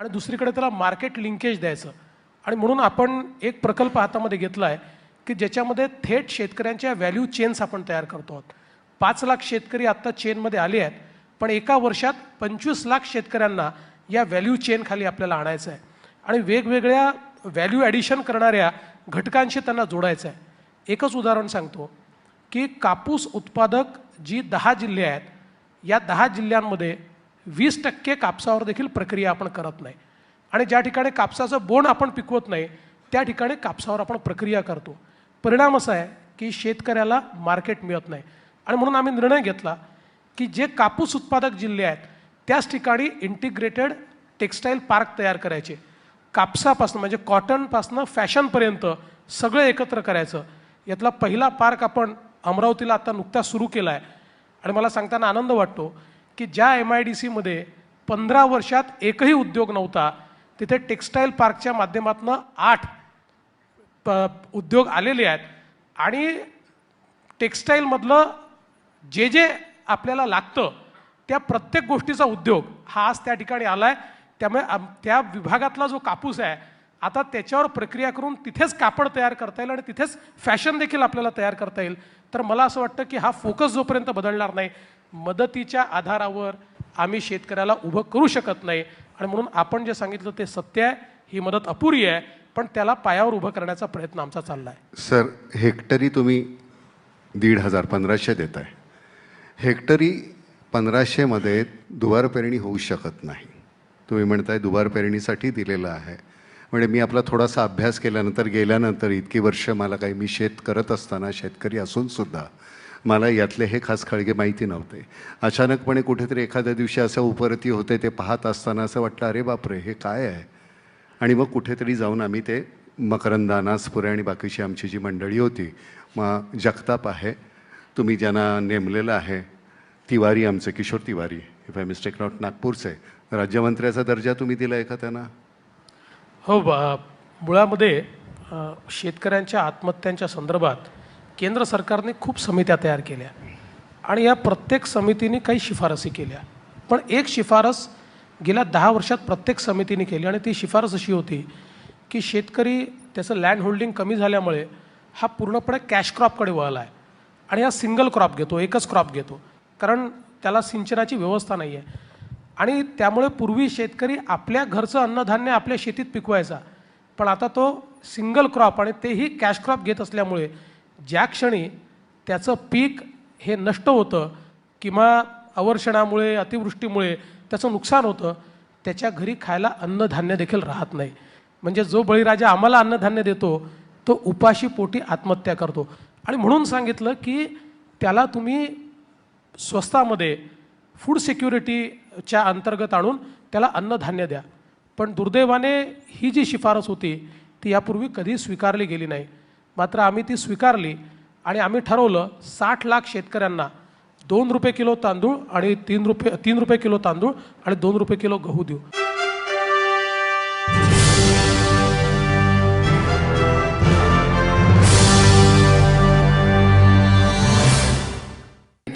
आणि दुसरीकडे त्याला मार्केट लिंकेज द्यायचं. आणि म्हणून आपण एक प्रकल्प हातामध्ये घेतला आहे की ज्याच्यामध्ये थेट शेतकऱ्यांच्या व्हॅल्यू चेन्स आपण तयार करतो आहोत. पाच लाख शेतकरी आत्ता चेनमध्ये आले आहेत पण एका वर्षात पंचवीस लाख शेतकऱ्यांना या व्हॅल्यू चेनखाली आपल्याला आणायचं आहे. आणि वेगवेगळ्या व्हॅल्यू ॲडिशन करणाऱ्या घटकांशी त्यांना जोडायचं आहे. एकच उदाहरण सांगतो की कापूस उत्पादक जी दहा जिल्हे आहेत या दहा जिल्ह्यांमध्ये वीस टक्के कापसावर देखील प्रक्रिया आपण करत नाही. आणि ज्या ठिकाणी कापसाचं बोंड आपण पिकवत नाही त्या ठिकाणी कापसावर आपण प्रक्रिया करतो. परिणाम असा आहे की शेतकऱ्याला मार्केट मिळत नाही. आणि म्हणून आम्ही निर्णय घेतला की जे कापूस उत्पादक जिल्हे आहेत त्याच ठिकाणी इंटिग्रेटेड टेक्स्टाईल पार्क तयार करायचे. कापसापासून म्हणजे कॉटनपासनं फॅशनपर्यंत सगळं एकत्र करायचं. यातला पहिला पार्क आपण अमरावतीला आता नुकताच सुरू केला आहे आणि मला सांगताना आनंद वाटतो की ज्या एम आय डी सीमध्ये पंधरा वर्षात एकही उद्योग नव्हता तिथे टेक्स्टाईल पार्कच्या माध्यमातून आठ प उद्योग आलेले आहेत. आणि टेक्स्टाईलमधलं जे जे आपल्याला लागतं त्या प्रत्येक गोष्टीचा उद्योग हा आज त्या ठिकाणी आला आहे त्यामुळे त्या विभागातला जो कापूस आहे आता त्याच्यावर प्रक्रिया करून तिथेच कापड तयार करता येईल आणि तिथेच फॅशन देखील आपल्याला तयार करता येईल. तर मला असं वाटतं की हा फोकस जोपर्यंत बदलणार नाही मदतीच्या आधारावर आम्ही शेतकऱ्याला उभं करू शकत नाही. आणि म्हणून आपण जे सांगितलं ते सत्य आहे ही मदत अपुरी आहे पण त्याला पायावर उभं करण्याचा प्रयत्न आमचा चालला आहे सर हेक्टरी तुम्ही दीड हजार पंधराशे देत आहे हेक्टरी पंधराशेमध्ये दुबार पेरणी होऊ शकत नाही. तुम्ही म्हणताय दुबार पेरणीसाठी दिलेलं आहे. म्हणजे मी आपला थोडासा अभ्यास केल्यानंतर गेल्यानंतर इतकी वर्ष मला काही मी शेत करत असताना शेतकरी असूनसुद्धा मला यातले हे खास खळगे माहिती नव्हते. अचानकपणे कुठेतरी एखाद्या दिवशी असं उपरती होते ते पाहत असताना असं वाटलं अरे बापरे हे काय आहे? आणि मग कुठेतरी जाऊन आम्ही ते मकरंदा नासपुरे आणि बाकीची आमची जी मंडळी होती मग जगताप आहे तुम्ही ज्यांना नेमलेलं आहे तिवारी आमचं Kishore Tiwari if I mistake not नागपूरचे. राज्यमंत्र्याचा दर्जा तुम्ही दिला आहे का त्यांना? हो बा मुळामध्ये शेतकऱ्यांच्या आत्महत्यांच्या संदर्भात केंद्र सरकारने खूप समित्या तयार केल्या. आणि या प्रत्येक समितीने काही शिफारसी केल्या. पण एक शिफारस गेल्या दहा वर्षात प्रत्येक समितीने केली आणि ती शिफारस अशी होती की शेतकरी त्याचं लँड होल्डिंग कमी झाल्यामुळे हा पूर्णपणे कॅश क्रॉपकडे वळला आहे. आणि हा सिंगल क्रॉप घेतो एकच क्रॉप घेतो. कारण त्याला सिंचनाची व्यवस्था नाही आहे आणि त्यामुळे पूर्वी शेतकरी आपल्या घरचं अन्नधान्य आपल्या शेतीत पिकवायचा. पण आता तो सिंगल क्रॉप आणि तेही कॅश क्रॉप घेत असल्यामुळे ज्या क्षणी त्याचं पीक हे नष्ट होतं किंवा अवर्षणामुळे अतिवृष्टीमुळे त्याचं नुकसान होतं त्याच्या घरी खायला अन्नधान्य देखील राहत नाही. म्हणजे जो बळीराजा आम्हाला अन्नधान्य देतो तो उपाशी पोटी आत्महत्या करतो. आणि म्हणून सांगितलं की त्याला तुम्ही स्वस्तामध्ये फूड सिक्युरिटीच्या अंतर्गत आणून त्याला अन्नधान्य द्या. पण दुर्दैवाने ही जी शिफारस होती ती यापूर्वी कधी स्वीकारली गेली नाही. मात्र आम्ही ती स्वीकारली आणि आम्ही ठरवलं साठ लाख शेतकऱ्यांना दोन रुपये किलो तांदूळ आणि तीन रुपये तीन रुपये किलो तांदूळ आणि दोन रुपये किलो गहू देऊ.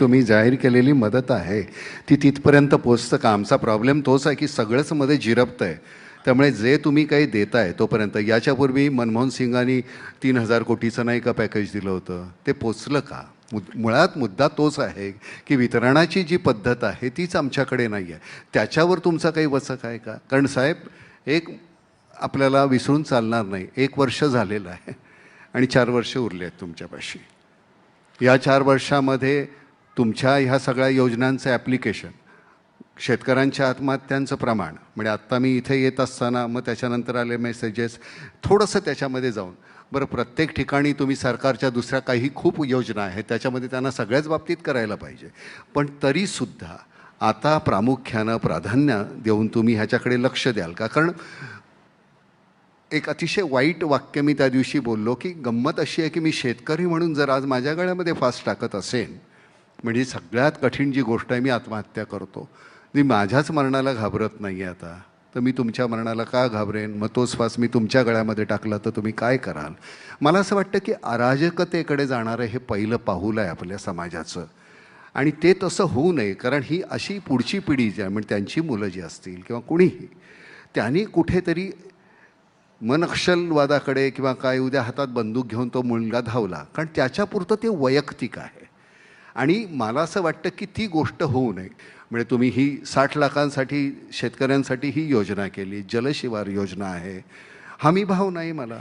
तुम्ही जाहीर केलेली मदत आहे. ती तिथपर्यंत पोचतं का? आमचा प्रॉब्लेम तोच आहे की सगळंच मध्ये जिरपतं आहे त्यामुळे जे तुम्ही काही देताय तोपर्यंत याच्यापूर्वी मनमोहन सिंगांनी तीन हजार कोटीचं नाही का पॅकेज दिलं होतं? ते पोचलं का? मुद मुळात मुद्दा तोच आहे की वितरणाची जी पद्धत आहे तीच आमच्याकडे नाही आहे त्याच्यावर तुमचा काही वचक आहे का? कारण साहेब एक आपल्याला विसरून चालणार नाही. एक वर्ष झालेलं आहे आणि चार वर्ष उरले आहेत तुमच्यापाशी. या चार वर्षामध्ये तुमच्या ह्या सगळ्या योजनांचं ॲप्लिकेशन शेतकऱ्यांच्या आत्महत्यांचं प्रमाण. म्हणजे आत्ता मी इथे येत असताना मग त्याच्यानंतर आले मेसेजेस थोडंसं त्याच्यामध्ये जाऊन. बरं प्रत्येक ठिकाणी तुम्ही सरकारच्या दुसऱ्या काही खूप योजना आहेत त्याच्यामध्ये त्यांना सगळ्याच बाबतीत करायला पाहिजे. पण तरीसुद्धा आता प्रामुख्यानं प्राधान्य देऊन तुम्ही ह्याच्याकडे लक्ष द्याल का? कारण एक अतिशय वाईट वाक्य मी त्या दिवशी बोललो की गंमत अशी आहे की मी शेतकरी म्हणून जर आज माझ्या गळ्यामध्ये फास्ट टाकत असेन म्हणजे सगळ्यात कठीण जी गोष्ट आहे मी आत्महत्या करतो. मी माझ्याच मरणाला घाबरत नाही आहे आता. तर मी तुमच्या मरणाला का घाबरेन? मग तोच श्वास मी तुमच्या गळ्यामध्ये टाकला तर तुम्ही काय कराल? मला असं वाटतं की अराजकतेकडे जाणारं हे पहिलं पाहुलं आहे आपल्या समाजाचं. आणि ते तसं होऊ नये कारण ही अशी पुढची पिढी जी आहे म्हणजे त्यांची मुलं जी असतील किंवा कुणीही त्यांनी कुठेतरी मनक्षलवादाकडे किंवा काय उद्या हातात बंदूक घेऊन तो मुलगा धावला कारण त्याच्यापुरतं ते वैयक्तिक आहे. आणि मला असं वाटतं की ती गोष्ट होऊ नये. म्हणजे तुम्ही ही साठ लाखांसाठी शेतकऱ्यांसाठी ही योजना केली. जलशिवार योजना आहे. हमी भाव नाही मला.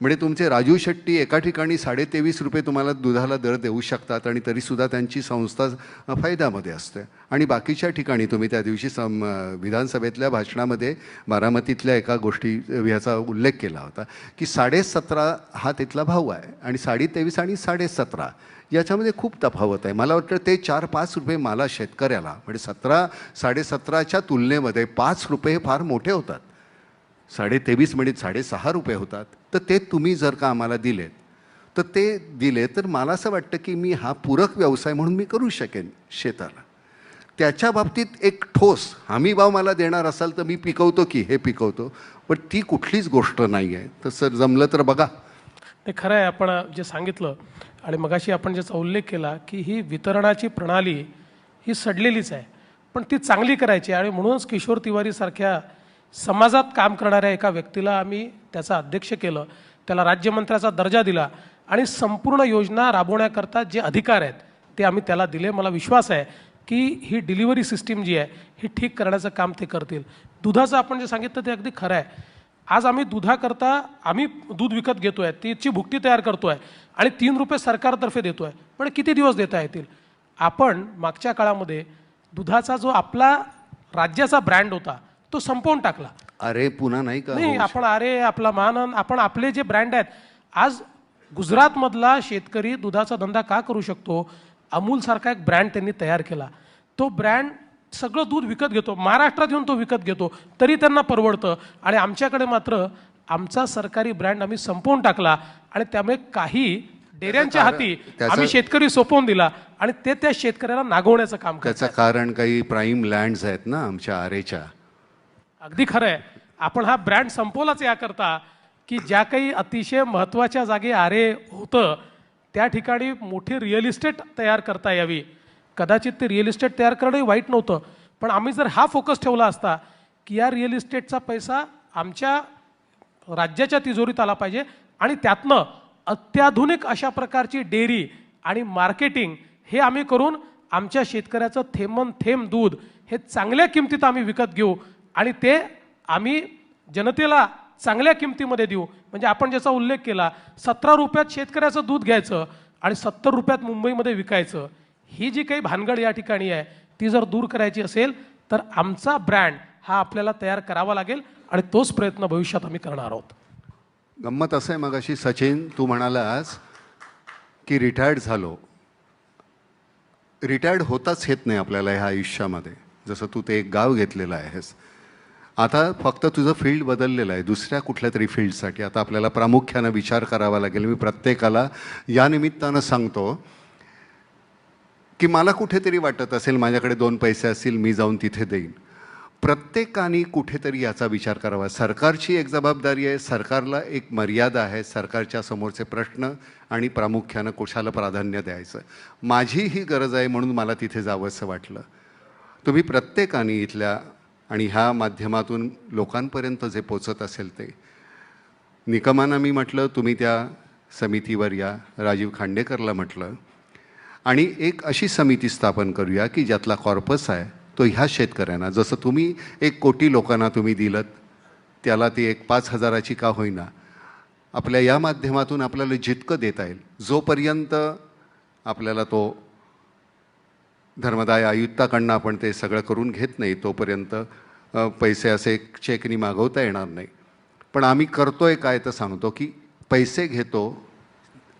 म्हणजे तुमचे राजू शेट्टी एका ठिकाणी साडेतेवीस रुपये तुम्हाला दुधाला दर देऊ शकतात आणि तरीसुद्धा त्यांची संस्था फायद्यामध्ये असते. आणि बाकीच्या ठिकाणी तुम्ही त्या दिवशी सम विधानसभेतल्या भाषणामध्ये बारामतीतल्या एका गोष्टी ह्याचा उल्लेख केला होता की साडेसतरा हा तिथला भाव आहे आणि साडेतेवीस आणि साडेसतरा याच्यामध्ये खूप तफावत आहे. मला वाटतं ते चार पाच रुपये मला शेतकऱ्याला म्हणजे सतरा साडेसतराच्या तुलनेमध्ये पाच रुपये फार मोठे होतात. साडेतेवीस म्हणजे मिनिट साडेसहा रुपये होतात. तर ते तुम्ही जर का आम्हाला दिलेत तर ते दिले तर मला असं वाटतं की मी हा पूरक व्यवसाय म्हणून मी करू शकेन शेताला. त्याच्या बाबतीत एक ठोस हमी भाव मला देणार असाल तर मी पिकवतो की हे पिकवतो पण ती कुठलीच गोष्ट नाही आहे तसं जमलं तर बघा. ते खरं आहे आपण जे सांगितलं आणि मगाशी आपण ज्याचा उल्लेख केला की ही वितरणाची प्रणाली ही सडलेलीच आहे पण ती चांगली करायची आणि म्हणूनच किशोर तिवारीसारख्या समाजात काम करणाऱ्या एका व्यक्तीला आम्ही त्याचा अध्यक्ष केलं त्याला राज्यमंत्र्याचा दर्जा दिला आणि संपूर्ण योजना राबवण्याकरता जे अधिकार आहेत ते आम्ही त्याला दिले. मला विश्वास आहे की ही डिलिव्हरी सिस्टीम जी आहे ही ठीक करण्याचं काम ते करतील. दुधाचं आपण जे सांगितलं ते अगदी खरं आहे. आज आम्ही दुधाकरता आम्ही दूध विकत घेतो आहे तिची भुकटी तयार करतो आहे आणि तीन रुपये सरकारतर्फे देतो आहे पण किती दिवस देता येतील? आपण मागच्या काळामध्ये दुधाचा जो आपला राज्याचा ब्रँड होता तो संपवून टाकला. अरे पुन्हा नाही का? नाही आपण अरे आपला मानन आपण आपले जे ब्रँड आहेत आज गुजरातमधला शेतकरी दुधाचा धंदा का करू शकतो? अमूलसारखा एक ब्रँड त्यांनी तयार केला. तो ब्रँड सगळं दूध विकत घेतो महाराष्ट्रात येऊन तो विकत घेतो तरी त्यांना परवडतं. आणि आमच्याकडे मात्र आमचा सरकारी ब्रँड आम्ही संपवून टाकला आणि त्यामुळे काही डेऱ्यांच्या हाती आम्ही शेतकरी सोपवून दिला आणि ते त्या शेतकऱ्याला नागवण्याचं काम त्याचं कारण काही प्राईम लँड्स आहेत ना आमच्या आरेच्या? अगदी खरं आहे आपण हा ब्रँड संपवलाच याकरता की ज्या काही अतिशय महत्त्वाच्या जागी आरे होतं त्या ठिकाणी मोठी रिअल इस्टेट तयार करता यावी. कदाचित ते रिअल इस्टेट तयार करणंही वाईट नव्हतं पण आम्ही जर हा फोकस ठेवला असता की या रिअल इस्टेटचा पैसा आमच्या राज्याच्या तिजोरीत आला पाहिजे आणि त्यातनं अत्याधुनिक अशा प्रकारची डेअरी आणि मार्केटिंग हे आम्ही करून आमच्या शेतकऱ्याचं थेंबन थेंब दूध हे चांगल्या किमतीत आम्ही विकत घेऊ आणि ते आम्ही जनतेला चांगल्या किमतीमध्ये देऊ. म्हणजे आपण ज्याचा उल्लेख केला सतरा रुपयात शेतकऱ्याचं दूध घ्यायचं आणि सत्तर रुपयात मुंबईमध्ये विकायचं. ही जी काही भानगड या ठिकाणी आहे ती जर दूर करायची असेल तर आमचा ब्रँड हा आपल्याला तयार करावा लागेल आणि तोच प्रयत्न भविष्यात आम्ही करणार आहोत. गंमत असं आहे मग अशी सचिन तू म्हणालास की रिटायर्ड झालो. रिटायर्ड होताच येत नाही आपल्याला ह्या आयुष्यामध्ये. जसं तू ते एक गाव घेतलेलं आहेस. आता फक्त तुझं फील्ड बदललेलं आहे दुसऱ्या कुठल्या तरी फील्डसाठी. आता आपल्याला प्रामुख्यानं विचार करावा लागेल. मी प्रत्येकाला या निमित्तानं सांगतो की मला कुठेतरी वाटत असेल माझ्याकडे दोन पैसे असतील मी जाऊन तिथे देईन. प्रत्येकाने कुठेतरी याचा विचार करावा. सरकारची एक जबाबदारी आहे सरकारला एक मर्यादा आहे सरकारच्या समोरचे प्रश्न आणि प्रामुख्यानं कुशाला प्राधान्य द्यायचं. माझी ही गरज आहे म्हणून मला तिथे जावंसं वाटलं. तुम्ही प्रत्येकाने इथल्या आणि ह्या माध्यमातून लोकांपर्यंत जे पोचत असेल ते. निकमांना मी म्हटलं तुम्ही त्या समितीवर या. राजीव खांडेकरला म्हटलं आणि एक अशी समिती स्थापन करूया की ज्यातला कॉर्पस आहे तो ह्या शेतकऱ्यांना जसं तुम्ही एक कोटी लोकांना तुम्ही दिलं त्याला ती एक पाच हजाराची का होईना. आपल्या या माध्यमातून आपल्याला जितकं देता येईल जोपर्यंत आपल्याला तो धर्मदाय आयुक्ताकडनं आपण ते सगळं करून घेत नाही तोपर्यंत पैसे असे चेकनी मागवता येणार नाही. पण आम्ही करतो आहे काय तर सांगतो की पैसे घेतो.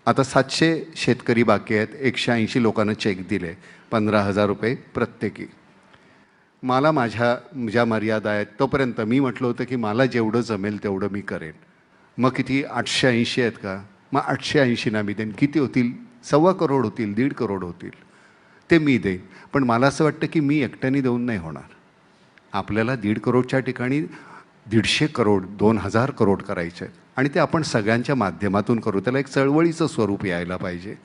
आता सातशे शेतकरी बाकी आहेत एकशे ऐंशी लोकांना चेक दिले पंधरा हजार रुपये प्रत्येकी. मला माझ्या ज्या मर्यादा आहेत तोपर्यंत मी म्हटलं होतं की मला जेवढं जमेल तेवढं मी करेन. मग किती आठशे ऐंशी आहेत का? मग आठशे ऐंशीना मी देईन. किती होतील? सव्वा करोड होतील दीड करोड होतील. ते मी देईन. पण मला असं वाटतं की मी एकट्याने देऊन नाही होणार. आपल्याला दीड करोडच्या ठिकाणी दीडशे करोड दोन हजार करोड करायचे आहेत. आणि ते आपण सगळ्यांच्या माध्यमातून करू. त्याला एक चळवळीचं स्वरूप यायला पाहिजे.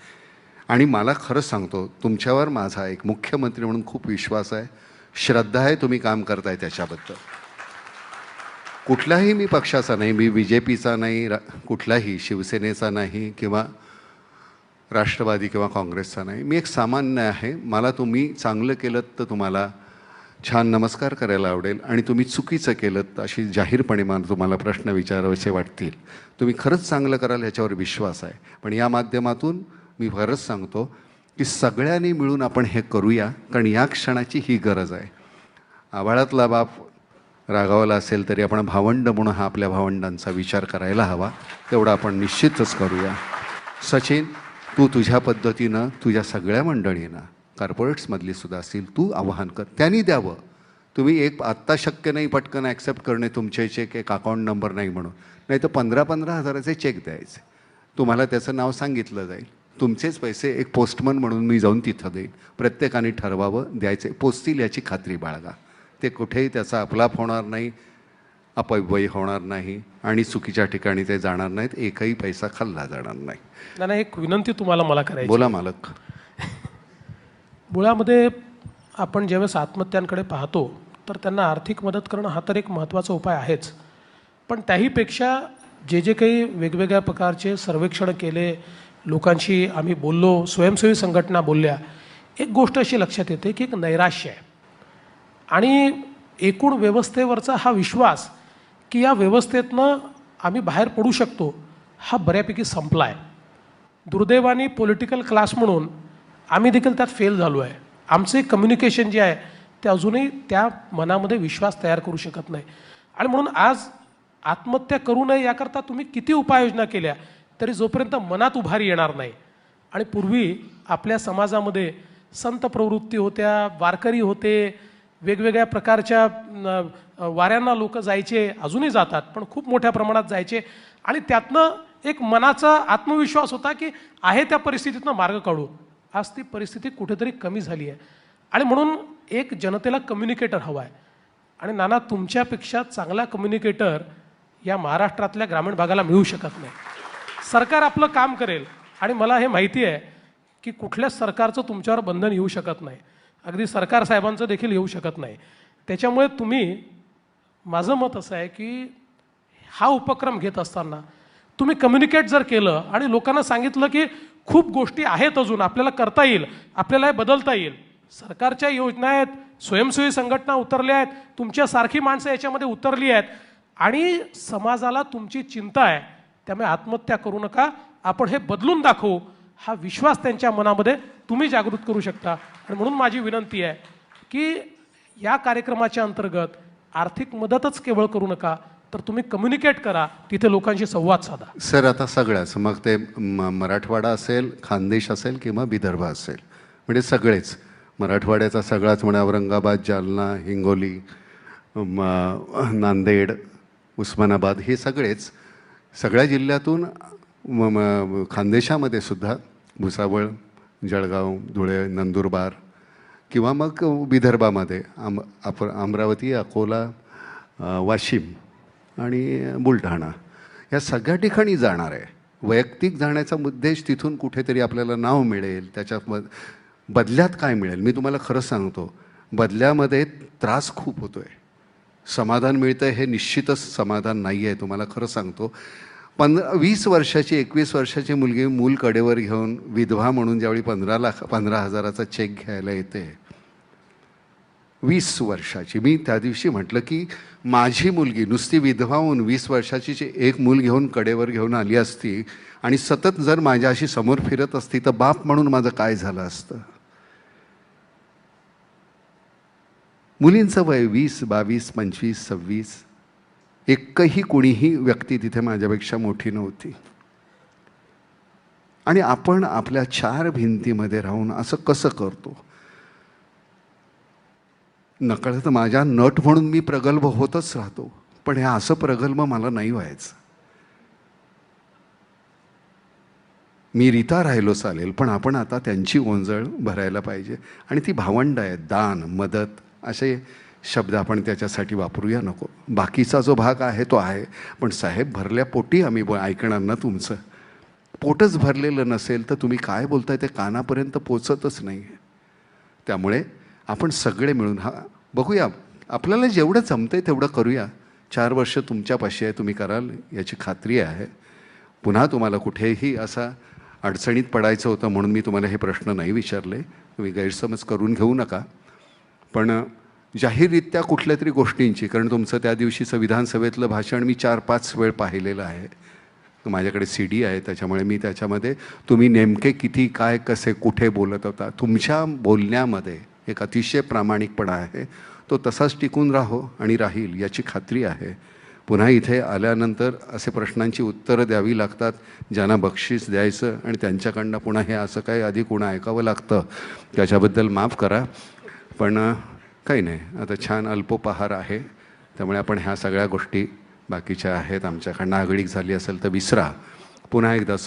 आणि मला खरंच सांगतो तुमच्यावर माझा एक मुख्यमंत्री म्हणून खूप विश्वास आहे. श्रद्धा आहे तुम्ही काम करताय त्याच्याबद्दल. कुठलाही मी पक्षाचा नाही मी बी जे पीचा नाही रा कुठलाही शिवसेनेचा नाही किंवा राष्ट्रवादी किंवा काँग्रेसचा नाही. मी एक सामान्य आहे. मला तुम्ही चांगलं केलं तर तुम्हाला छान नमस्कार करायला आवडेल आणि तुम्ही चुकीचं केलं तर अशी जाहीरपणे मला तुम्हाला प्रश्न विचारावेसे वाटतील. तुम्ही खरंच चांगलं कराल ह्याच्यावर विश्वास आहे. पण या माध्यमातून मी खरंच सांगतो की सगळ्यांनी मिळून आपण हे करूया कारण या क्षणाची ही गरज आहे. आभाळातला बाप रागावला असेल तरी आपण भावंड म्हणून हा आपल्या भावंडांचा विचार करायला हवा. तेवढा आपण निश्चितच करूया. सचिन तू तुझ्या पद्धतीनं तुझ्या सगळ्या मंडळींना कार्पोरेट्समधली सुद्धा असतील तू आवाहन कर. त्यांनी द्यावं. तुम्ही एक आत्ता शक्य नाही पटकन ॲक्सेप्ट करणे तुमचे चेक एक अकाउंट नंबर नाही म्हणून. नाही तर पंधरा पंधरा हजाराचे चेक द्यायचे. तुम्हाला त्याचं नाव सांगितलं जाईल. तुमचेच पैसे एक पोस्टमन म्हणून मी जाऊन तिथं देईन. प्रत्येकाने ठरवावं द्यायचे. पोचतील याची खात्री बाळगा. ते कुठेही त्याचा अपलाप होणार नाही. अपव्यय होणार नाही आणि चुकीच्या ठिकाणी ते जाणार नाहीत एकही पैसा खाल्ला जाणार नाही. नाही, एक विनंती तुम्हाला मला करायची. बोला मालक. मुळामध्ये आपण ज्यावेळेस आत्महत्यांकडे पाहतो तर त्यांना आर्थिक मदत करणं हा तर एक महत्त्वाचा उपाय आहेच. पण त्याहीपेक्षा जे जे काही वेगवेगळ्या प्रकारचे सर्वेक्षण केले लोकांशी आम्ही बोललो स्वयंसेवी संघटना बोलल्या एक गोष्ट अशी लक्षात येते की एक नैराश्य आहे. आणि एकूण व्यवस्थेवरचा हा विश्वास की या व्यवस्थेतनं आम्ही बाहेर पडू शकतो हा बऱ्यापैकी संपला आहे दुर्दैवाने पॉलिटिकल क्लास म्हणून आम्ही देखील त्यात फेल झालो आहे. आमचे कम्युनिकेशन जे आहे ते अजूनही त्या मनामध्ये विश्वास तयार करू शकत नाही. आणि म्हणून आज आत्महत्या करू नये याकरता तुम्ही किती उपाययोजना केल्या तरी जोपर्यंत मनात उभारी येणार नाही. आणि पूर्वी आपल्या समाजामध्ये संत प्रवृत्ती होत्या वारकरी होते वेगवेगळ्या प्रकारच्या न, वाऱ्यांना लोक जायचे अजूनही जातात पण खूप मोठ्या प्रमाणात जायचे. आणि त्यातनं एक मनाचा आत्मविश्वास होता की आहे त्या परिस्थितीतनं मार्ग काढू. आज ती परिस्थिती कुठेतरी कमी झाली आहे आणि म्हणून एक जनतेला कम्युनिकेटर हवा आहे आणि नाना तुमच्यापेक्षा चांगला कम्युनिकेटर या महाराष्ट्रातल्या ग्रामीण भागाला मिळू शकत नाही. सरकार आपलं काम करेल. आणि मला हे माहिती आहे की कुठल्याच सरकारचं तुमच्यावर बंधन येऊ शकत नाही. अगदी सरकार साहेबांचं देखील येऊ शकत नाही. त्याच्यामुळे तुम्ही माझं मत असं आहे की हा उपक्रम घेत असताना तुम्ही कम्युनिकेट जर केलं आणि लोकांना सांगितलं की खूप गोष्टी आहेत अजून आपल्याला करता येईल आपल्याला हे बदलता येईल. सरकारच्या योजना आहेत स्वयंसेवी संघटना उतरल्या आहेत तुमच्यासारखी माणसं याच्यामध्ये उतरली आहेत आणि समाजाला तुमची चिंता आहे त्यामुळे आत्महत्या करू नका आपण हे बदलून दाखवू. हा विश्वास त्यांच्या मनामध्ये तुम्ही जागृत करू शकता. आणि म्हणून माझी विनंती आहे की या कार्यक्रमाच्या अंतर्गत आर्थिक मदतच केवळ करू नका तर तुम्ही कम्युनिकेट करा तिथे लोकांशी संवाद साधा. सर आता सगळ्याच मग ते म मराठवाडा असेल खानदेश असेल किंवा विदर्भ असेल म्हणजे सगळेच. मराठवाड्याचा सगळाच म्हणजे औरंगाबाद जालना हिंगोली म नांदेड उस्मानाबाद हे सगळेच सगळ्या जिल्ह्यातून म म खानदेशामध्ये सुद्धा भुसावळ जळगाव धुळे नंदुरबार किंवा मग विदर्भामध्ये आम आप अमरावती अकोला वाशिम आणि बुलढाणा या सगळ्या ठिकाणी जाणार आहे. वैयक्तिक जाण्याचा उद्देश तिथून कुठेतरी आपल्याला नाव मिळेल त्याच्यात मग बदल्यात काय मिळेल? मी तुम्हाला खरं सांगतो बदल्यामध्ये त्रास खूप होतो आहे समाधान मिळतं हे निश्चितच समाधान नाही आहे तुम्हाला खरं सांगतो. पंधरा वीस वर्षाची एकवीस वर्षाची मुलगी मूल कडेवर घेऊन विधवा म्हणून ज्यावेळी पंधरा लाख पंधरा हजाराचा चेक घ्यायला येते वीस वर्षाची. मी त्या दिवशी म्हटलं की माझी मुलगी नुसती विधवा होऊन वीस वर्षाची जी एक मूल घेऊन कडेवर घेऊन आली असती आणि सतत जर माझ्याशी समोर फिरत असती तर बाप म्हणून माझं काय झालं असतं? मुलींचं वय वीस बावीस पंचवीस सव्वीस एकही कोणीही व्यक्ती तिथे माझ्यापेक्षा मोठी नव्हती. आणि आपण आपल्या चार भिंतीमध्ये राहून असं कसं करतो? नकळत माझ्या नट म्हणून मी प्रगल्भ होतच राहतो पण हे असं प्रगल्भ मला नाही व्हायचं. मी रीता राहिलो चालेल पण आपण आता त्यांची ओंजळ भरायला पाहिजे. आणि ती भावंड आहेत दान मदत असे शब्द आपण त्याच्यासाठी वापरूया नको. बाकीचा जो भाग आहे तो आहे. पण साहेब भरल्या पोटी आम्ही ब- ऐकणार ना तुमचं. पोटच भरलेलं नसेल तर तुम्ही काय बोलताय ते कानापर्यंत पोचतच नाही. त्यामुळे आपण सगळे मिळून हा बघूया. आपल्याला जेवढं जमतंय तेवढं करूया. चार वर्ष तुमच्यापाशी आहे तुम्ही कराल याची खात्री आहे. पुन्हा तुम्हाला कुठेही असा अडचणीत पडायचं होतं म्हणून मी तुम्हाला हे प्रश्न नाही विचारले. तुम्ही गैरसमज करून घेऊ नका. पण जाहीररित्या कुठल्या तरी गोष्टींची कारण तुमचं त्या दिवशीचं विधानसभेतलं भाषण मी चार पाच वेळ पाहिलेलं आहे. माझ्याकडे सी डी आहे त्याच्यामुळे मी त्याच्यामध्ये तुम्ही नेमके किती काय कसे कुठे बोलत होता तुमच्या बोलण्यामध्ये एक अतिशय प्रामाणिकपणा आहे. तो तसाच टिकून राहो आणि राहील याची खात्री आहे. पुन्हा इथे आल्यानंतर असे प्रश्नांची उत्तरं द्यावी लागतात ज्यांना बक्षीस द्यायचं आणि त्यांच्याकडनं पुन्हा हे असं काही आधी कुणा ऐकावं लागतं त्याच्याबद्दल माफ करा. पण काही नाही. आता छान अल्पोपहार आहे. त्यामुळे आपण ह्या सगळ्या गोष्टी बाकीच्या आहेत. आमच्याकडनं आगळीक झाली असेल तर विसरा. पुन्हा एकदा स